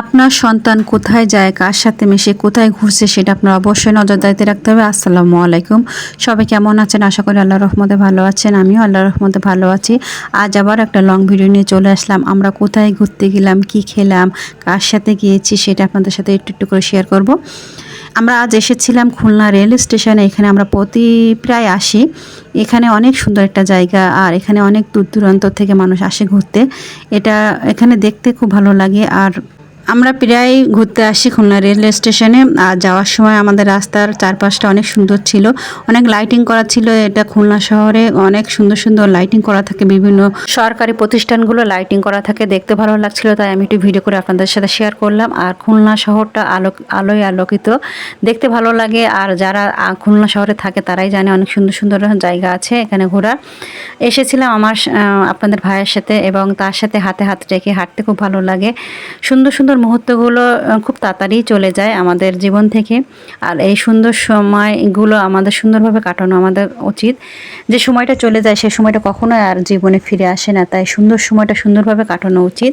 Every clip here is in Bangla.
আপনার সন্তান কোথায় যায়, কার সাথে মিশে, কোথায় ঘুরছে, সেটা আপনার অবশ্যই নজরদারিতে রাখতে হবে। আসসালামু আলাইকুম। সবাই কেমন আছেন? আশা করি আল্লাহ রহমতে ভালো আছেন। আমিও আল্লাহ রহমতে ভালো আছি। আজ আবার একটা লং ভিডিও নিয়ে চলে আসলাম। আমরা কোথায় ঘুরতে গেলাম, কি খেলাম, কার সাথে গিয়েছি, সেটা আপনাদের সাথে একটু একটু করে শেয়ার করব। আমরা আজ এসেছিলাম খুলনা রেল স্টেশনে। এখানে আমরা প্রতি প্রায় আসি। এখানে অনেক সুন্দর একটা জায়গা আর এখানে অনেক দূর দূরান্ত থেকে মানুষ আসে ঘুরতে। এটা এখানে দেখতে খুব ভালো লাগে। আর আমরা প্রায় ঘুরতে আসি খুলনা রেলওয়ে স্টেশনে। আর যাওয়ার সময় আমাদের রাস্তার চারপাশটা অনেক সুন্দর ছিল। অনেক লাইটিং করা ছিল। এটা খুলনা শহরে অনেক সুন্দর সুন্দর লাইটিং করা থাকে। বিভিন্ন সরকারি প্রতিষ্ঠানগুলো লাইটিং করা থাকে। দেখতে ভালো লাগছিল, তাই আমি একটু ভিডিও করে আপনাদের সাথে শেয়ার করলাম। আর খুলনা শহরটা আলোক আলোয় আলোকিত। দেখতে ভালো লাগে। আর যারা খুলনা শহরে থাকে, তারাই জানে অনেক সুন্দর সুন্দর জায়গা আছে এখানে ঘোরার। এসেছিলাম আমার আপনাদের ভাইয়ের সাথে এবং তার সাথে হাতে হাত রেখে হাঁটতে খুব ভালো লাগে। সুন্দর সুন্দর মুহূর্তগুলো খুব তাড়াতাড়ি চলে যায় আমাদের জীবন থেকে। আর এই সুন্দর সময়গুলো আমাদের সুন্দরভাবে কাটানো আমাদের উচিত। যে সময়টা চলে যায় সেই সময়টা কখনোই আর জীবনে ফিরে আসে না। তাই সুন্দর সময়টা সুন্দরভাবে কাটানো উচিত।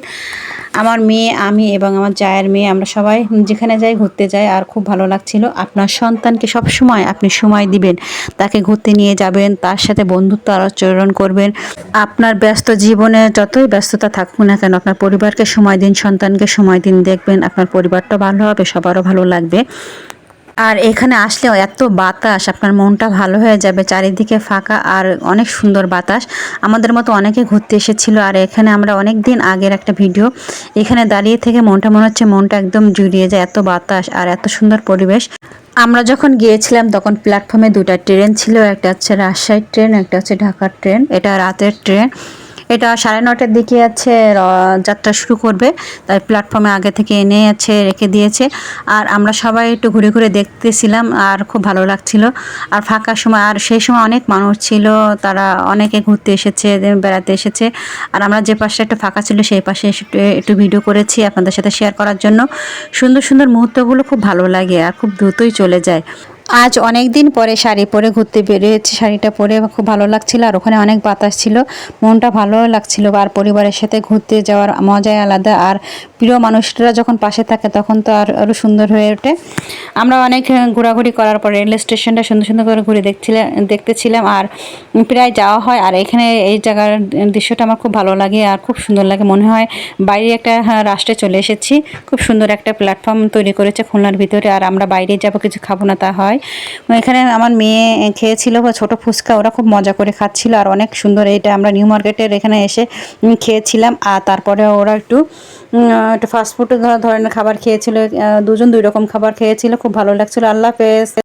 আমার মেয়ে, আমি এবং আমার জায়ের মেয়ে, আমরা সবাই যেখানে যাই ঘুরতে যাই, আর খুব ভালো লাগছিল। আপনার সন্তানকে সব সময় আপনি সময় দিবেন। তাকে ঘুরতে নিয়ে যাবেন, তার সাথে বন্ধুত্ব আচরণ করবেন। আপনার ব্যস্ত জীবনে যতই ব্যস্ততা থাকুক না কেন, আপনার পরিবারকে সময় দিন, সন্তানকে সময় দিন। দেখবেন আপনার পরিবারটা ভালো হবে, সবারও ভালো লাগবে। আর এখানে আসলেও এত বাতাস, আপনার মনটা ভালো হয়ে যাবে, চারিদিকে ফাঁকা আর অনেক সুন্দর বাতাস। আমাদের মতো অনেকে ঘুরতে এসেছিল আর এখানে আমরা অনেক দিন আগের একটা ভিডিও। এখানে দাঁড়িয়ে থেকে মনটা মনে হচ্ছে মনটা একদম জুড়িয়ে যায়, এত বাতাস আর এত সুন্দর পরিবেশ। আমরা যখন গিয়েছিলাম তখন প্ল্যাটফর্মে দুটা ট্রেন ছিল, একটা হচ্ছে রাজশাহীর ট্রেন, একটা হচ্ছে ঢাকার ট্রেন, এটা রাতের ট্রেন। এটা সাড়ে নটার দিকে আছে যাত্রা শুরু করবে। তাই প্ল্যাটফর্মে আগে থেকে এনে আছে, রেখে দিয়েছে। আর আমরা সবাই একটু ঘুরে ঘুরে দেখতেছিলাম, আর খুব ভালো লাগছিল। আর ফাঁকা সময়, আর সেই সময় অনেক মানুষ ছিল, তারা অনেকে ঘুরতে এসেছে, বেড়াতে এসেছে। আর আমরা যে পাশে একটু ফাঁকা ছিল, সেই পাশে একটু ভিডিও করেছি আপনাদের সাথে শেয়ার করার জন্য। সুন্দর সুন্দর মুহূর্তগুলো খুব ভালো লাগে, আর খুব দ্রুতই চলে যায়। আজ অনেক দিন পরে শাড়ি পরে ঘুরতে বেরিয়েছি। শাড়িটা পরে খুব ভালো লাগছিল আর ওখানে অনেক বাতাস ছিল। মনটা ভালো লাগছিল আর পরিবারের সাথে ঘুরতে যাওয়ার মজাই আলাদা আর প্রিয় মানুষরা যখন পাশে থাকে তখন তো আর আরও সুন্দর হয়ে ওঠে। আমরা অনেক ঘোরাঘুরি করার পরে রেল স্টেশনটা সুন্দর সুন্দর করে ঘুরে দেখছিলাম দেখতেছিলাম আর প্রায় যাওয়া হয় আর এখানে এই জায়গার দৃশ্যটা আমার খুব ভালো লাগে আর খুব সুন্দর লাগে। মনে হয় বাইরে একটা হ্যাঁ, রাষ্ট্রে চলে এসেছি। খুব সুন্দর একটা প্ল্যাটফর্ম তৈরি করেছে খুলনার ভিতরে আর আমরা বাইরে যাব কিছু খাব না তা হয়। এখানে আমার মেয়ে খেয়েছিল বা ছোট ফুচকা, ওরা খুব মজা করে খাচ্ছিল আর অনেক সুন্দর এটা আমরা নিউ মার্কেটের এখানে এসে খেয়েছিলাম। আর তারপরে ওরা একটু একটু ফাস্টফুড ধরনের খাবার খেয়েছিল দুজন দুই রকম খাবার খেয়েছিল, খুব ভালো লাগছিল। আল্লাহ হাফেজ।